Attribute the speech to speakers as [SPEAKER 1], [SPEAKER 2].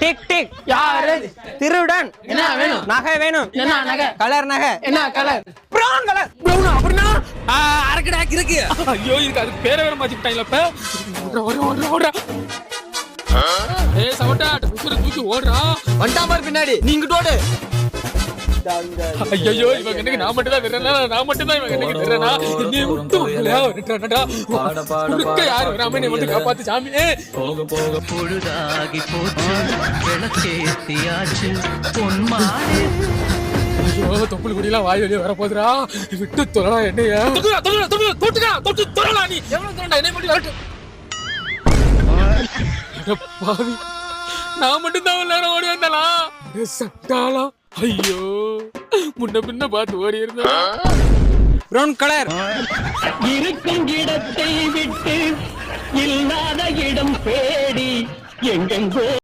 [SPEAKER 1] Tick tick.
[SPEAKER 2] யாரு?
[SPEAKER 1] திருடன்.
[SPEAKER 2] என்ன வேணும்?
[SPEAKER 1] நகை வேணும்.
[SPEAKER 2] என்ன நகை?
[SPEAKER 1] கலர் நகை.
[SPEAKER 2] என்ன கலர்?
[SPEAKER 1] Brown colour.
[SPEAKER 2] ப்ரௌனா அப்படின்னா?
[SPEAKER 3] அரக்கடா இருக்கு ஐயோ இதுக்கு அது பேரை வேற மாத்திட்டாங்களா இப்ப. ஓடுறா ஓடுறா ஓடுறா ஏய் சவட்டா தூக்கி ஓடுறா.
[SPEAKER 2] வண்டா பாரு பின்னாடி. நீங்க ஓடு.
[SPEAKER 3] ஐயோ இவன் கண்ணுக்கு நான் மட்டும் தான் விடுறேனா நான் மட்டும் தான் இவன் கண்ணுக்கு விடுறேனா நீ விட்டு வரலையா விட்டுறானடா. குறுக்க யார் வராம நீ காப்பாத்து சாமி?
[SPEAKER 4] போக போக பொழுதாகி போச்சு. விளக்கேத்தியாச்சு பொன்மானே
[SPEAKER 3] ஐயோ தொப்புள் குடியெல்லாம் வாய் வெளியே வர போதுடா விட்டு தொழடா என்னைய. தொட்டுடா தொட்டுடா தொட்டுடா தொட்டுடா தொட்டு தொழலாம் நீ. எவ்வளவு தொழடா என்னை மட்டும் வரட்டு. அட பாவி. நான் மட்டும் தான் எல்லாரும் ஓடி அட சட்டாளா ஐயோ. முன்ன பின்ன பார்த்து ஓடி இருந்தா
[SPEAKER 1] ப்ரௌன் கலர்
[SPEAKER 5] இருக்கும் இடத்தை விட்டு இல்லாத இடம் தேடி எங்கெங்கோ